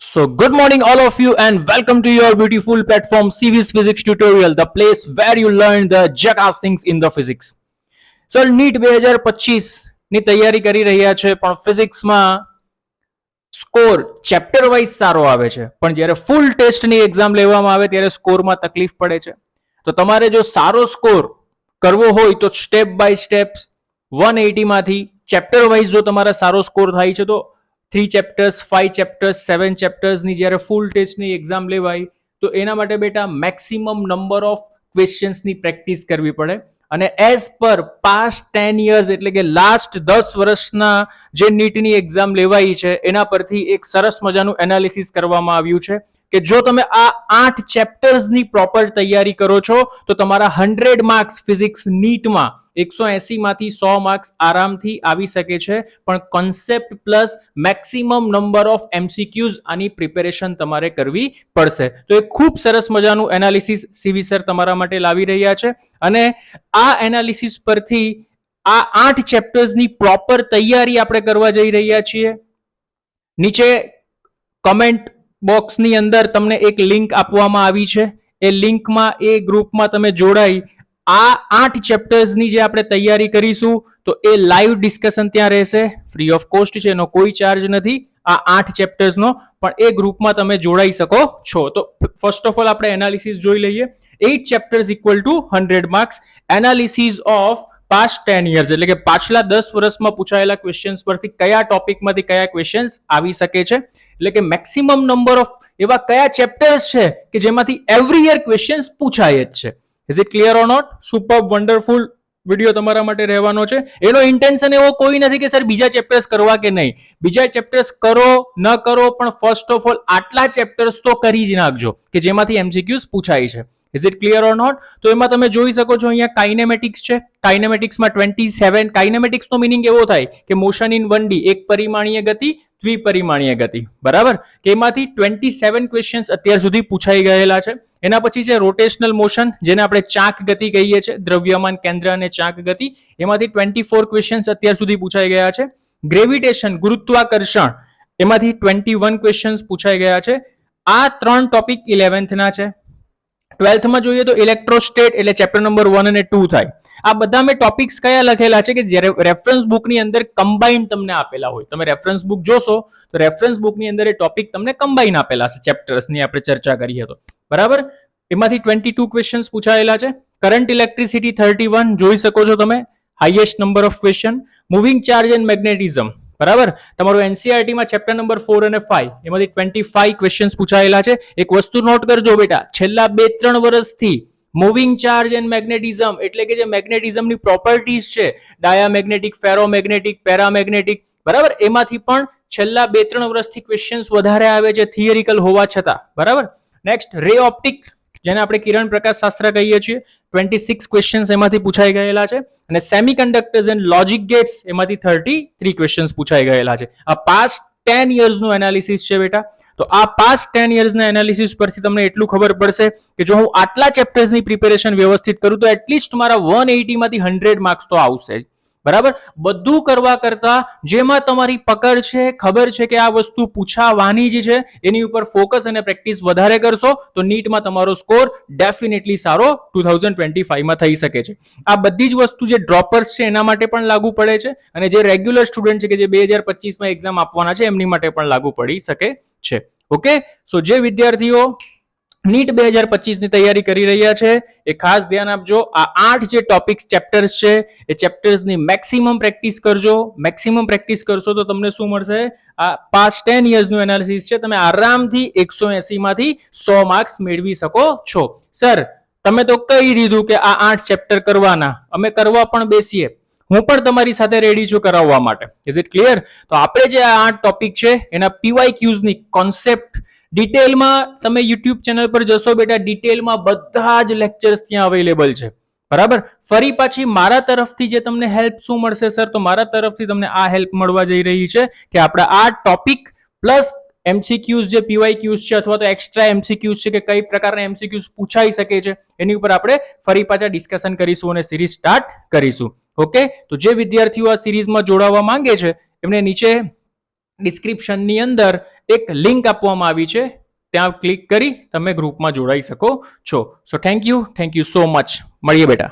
So, good morning, all of you, and welcome to your beautiful platform, CV's Physics Tutorial, the place where you learn the jackass things in the physics. Sir NEET બે હજાર પચીસની તૈયારી કરી રહ્યા છે પણ ફિઝિક્સમાં score chapter wise સારો આવે છે પણ જ્યારે ફૂલ ટેસ્ટની એક્ઝામ લેવામાં આવે ત્યારે સ્કોરમાં તકલીફ પડે છે તો તમારે જો સારો સ્કોર કરવો હોય તો સ્ટેપ બાય સ્ટેપ વન એટીમાંથી ચેપ્ટર વાઇઝ જો તમારા સારો સ્કોર થાય છે તો three chapters five chapters seven ચેપ્ટર્સની જ્યારે ફૂલ ટેસ્ટની એક્ઝામ લેવાય, તો એના માટે બેટા મેક્સિમમ નંબર ઓફ ક્વેશ્ચન્સની પ્રેક્ટિસ કરવી પડે. અને as per past ten years એટલે કે લાસ્ટ દસ વર્ષના જે નીટની એક્ઝામ લેવાઈ છે, એના પરથી એક સરસ મજાનું એનાલિસિસ કરવામાં આવ્યું છે. કે જો તમે આ આઠ ચેપ્ટર્સની પ્રોપર તૈયારી કરો છો, તો તમારા હંડ્રેડ માર્ક્સ ફિઝિક્સ નીટમાં એકસો એસી માંથી સો માર્ક્સ આરામથી આવી શકે છે. પણ concept plus maximum number of MCQs આની પ્રિપેરેશન તમારે કરવી પડશે. તો એ ખૂબ સરસ મજાનું એનાલિસિસ સીવી સર તમારા માટે લાવી રહ્યા છે. અને આ એનાલિસિસ પરથી આ આઠ ચેપ્ટર્સની પ્રોપર તૈયારી આપણે કરવા જઈ રહ્યા છીએ. નીચે કમેન્ટ બોક્સની અંદર તમને એક લિંક આપવામાં આવી છે. એ લિંકમાં, એ ગ્રુપમાં તમે જોડાઈ આ આઠ ચેપ્ટર્સની જે આપણે તૈયારી કરીશું, તો એ લાઈવ ડિસ્કશન ત્યાં રહેશે. ફ્રી ઓફ કોસ્ટ છે, એનો કોઈ ચાર્જ નથી આ આઠ ચેપ્ટર્સનો, પણ એ ગ્રુપમાં તમે જોડાઈ શકો છો. તો ફર્સ્ટ ઓફ ઓલ આપણે એનાલિસિસ જોઈ લઈએ. Eight chapters equal to hundred marks analysis of past ten years એટલે કે પાછલા દસ વર્ષમાં પૂછાયેલા ક્વેશ્ચન્સ પરથી કયા ટોપિકમાંથી કયા ક્વેશ્ચન્સ આવી શકે છે? એટલે કે મેક્સિમમ નંબર ઓફ એવા કયા ચેપ્ટર્સ છે કે જેમાંથી એવરી યર ક્વેશ્ચન્સ પૂછાય જ છે? Is it clear or not super wonderful video તમારા માટે રહેવાનો છે. એનો ઇન્ટેન્શન એવો કોઈ નથી કે, સર, બીજા ચેપ્ટર્સ કરવા કે નહીં? બીજા ચેપ્ટર્સ કરો, ન કરો, પણ ફર્સ્ટ ઓફ ઓલ આટલા ચેપ્ટર્સ તો કરી જ નાખજો કે જેમાંથી એમસીક્યુઝ પૂછાય છે. Is it clear or not તો એમાં તમે જોઈ શકો છો અહીંયા કાઇનેમેટિક્સ છે. કાઇનેમેટિક્સમાં ટ્વેન્ટી સેવન કાઇનેમેટિક્સનો મિનિંગ એવો થાય કે મોશન ઇન વન ડી એક પરિમાણીય ગતિ, દ્વિપરિમાણીય ગતિ. બરાબર? કે એમાંથી ટ્વેન્ટી સેવન ક્વેશ્ચન્સ અત્યાર સુધી પૂછાઈ ગયેલા છે. એના પછી છે રોટેશનલ મોશન જેને આપણે ચાક ગતિ કહીએ છીએ, દ્રવ્યમાન કેન્દ્ર અને ચાક ગતિ. એમાંથી ટ્વેન્ટી ફોર ક્વેશ્ચન્સ અત્યાર સુધી પૂછાઈ ગયા છે. ગ્રેવિટેશન ગુરુત્વાકર્ષણ, એમાંથી ટ્વેન્ટી વન ક્વેશ્ચન્સ પૂછાઈ ગયા છે. આ ત્રણ ટોપિક ઇલેવન્થના છે. ટ્વેલ્થમાં જોઈએ તો ઇલેક્ટ્રોસ્ટેટ એટલે ચેપ્ટર નંબર વન અને ટુ થાય. આ બધા મેં ટોપિક્સ કયા લખેલા છે કે જ્યારે રેફરન્સ બુકની અંદર કમ્બાઈન તમને આપેલા હોય. તમે રેફરન્સ બુક જોશો, તો રેફરન્સ બુકની અંદર એ ટોપિક તમને કમ્બાઈન આપેલા છે ચેપ્ટર્સની આપણે ચર્ચા કરીએ તો બરાબર? એમાંથી ટ્વેન્ટી ટુ ક્વેશ્ચન્સ પૂછાયેલા છે. કરંટ ઇલેક્ટ્રિસિટી થર્ટી વન જોઈ શકો છો તમે. Highest number of question moving charge and magnetism બરાબર? તમારું એનસીઆરટીમાં ચેપ્ટર નંબર ફોર અને ફાઈવ એમાંથી ટ્વેન્ટી ફાઈવ ક્વેશ્ચન્સ પૂછાયેલા છે. એક વસ્તુ નોટ કરજો બેટા, છેલ્લા બે ત્રણ વર્ષથી મૂવિંગ ચાર્જ એન્ડ મેગ્નેટિઝમ એટલે કે જે મેગ્નેટિઝમની પ્રોપર્ટીઝ છે ડાયામેગ્નેટિક ફેરોમેગ્નેટિક પેરામેગ્નેટિક બરાબર? એમાંથી પણ છેલ્લા બે ત્રણ વર્ષથી ક્વેશ્ચન્સ વધારે આવે છે થિયરિકલ હોવા છતાં, બરાબર? નેક્સ્ટ રે ઓપ્ટિક્સ જેને આપણે કિરણ પ્રકાશ શાસ્ત્ર કહીએ છીએ. ટ્વેન્ટી સિક્સ ક્વેશ્ચન્સ એમાંથી પૂછાઈ ગયેલા છે અને semiconductors and logic gates એમાંથી થર્ટી થ્રી ક્વેશ્ચન્સ પૂછાઈ ગયેલા છે. આ પાસ્ટ ટેન યર્સનું એનાલિસિસ છે બેટા. તો આ પાસ્ટ ટેન યર્સના એનાલિસિસ પરથી તમને એટલું ખબર પડશે કે જો હું આટલા ચેપ્ટર્સની પ્રિપેરેશન વ્યવસ્થિત કરું તો એટલીસ્ટ મારા વન એટીમાંથી હંડ્રેડ માર્ક્સ તો આવશે જ. બરાબર? બધું કરવા કરતા જેમાં તમારી પકડ છે, ખબર છે કે આ વસ્તુ પૂછાવાની જ છે, એની ઉપર ફોકસ અને પ્રેક્ટિસ વધારે કરશો, તો નીટમાં તમારો સ્કોર ડેફિનેટલી સારો ટુ થાઉઝન્ડ ટ્વેન્ટી ફાઈવમાં થઈ શકે છે. આ બધી જ વસ્તુ જે ડ્રોપર્સ છે, એના માટે પણ લાગુ પડે છે અને જે રેગ્યુલર સ્ટુડન્ટ છે કે જે બે હજાર પચીસમાં એક્ઝામ આપવાના છે, એમની માટે પણ લાગુ પડી શકે છે. ઓકે સો જે વિદ્યાર્થીઓ નીટ બે હજાર પચીસની તૈયારી કરી રહ્યા છે. એ ખાસ ધ્યાન આપજો. આ આઠ જે ટોપિક્સ ચેપ્ટર્સ છે, એ ચેપ્ટર્સની મેક્સિમમ પ્રેક્ટિસ કરજો. મેક્સિમમ પ્રેક્ટિસ કરશો તો તમને શું મળશે? આ પાસ્ટ ટેન યર્સનું એનાલિસિસ છે. તમે આરામથી એકસો એસીમાંથી સો માર્ક્સ મેળવી શકો છો. સર તમે તો કહી દીધું કે આ આઠ ચેપ્ટર કરવાના. અમે કરવા પણ બેસીએ. હું પણ તમારી સાથે રેડી છું કરાવવા માટે. ઇઝ ઇટ ક્લિયર તો આપણે જે આ આઠ ટોપિક છે, એના પીવાય ક્યુઝની કોન્સેપ્ટ ડિટેલમાં તમે યુટ્યુબ ચેનલ પર જશો બેટા ડિટેલમાં બધા જ લેક્ચર્સ ત્યાં અવેલેબલ છે. બરાબર? ફરી પાછી મારા તરફથી જે તમને હેલ્પ શું મળશે સર તો મારા તરફથી તમને આ હેલ્પ મળવા જઈ રહી છે કે આપણે આ ટોપિક પ્લસ એમસીક્યુઝ જે પીવાય ક્યુઝ છે અથવા તો એક્સ્ટ્રા એમસીક્યુઝ છે કે કઈ પ્રકારના એમસીક્યુઝ પૂછાઈ શકે છે, એની ઉપર આપણે ફરી પાછા ડિસ્કશન કરીશું અને સિરીઝ સ્ટાર્ટ કરીશું. ઓકે તો જે વિદ્યાર્થીઓ આ સિરીઝમાં જોડાવા માંગે છે, એમને નીચે ડિસ્ક્રિપ્શનની અંદર એક લિંક આપવામાં આવી છે. ત્યાં ક્લિક કરી તમે ગ્રુપમાં જોડાઈ શકો છો. So thank you thank you so much મળીએ બેટા.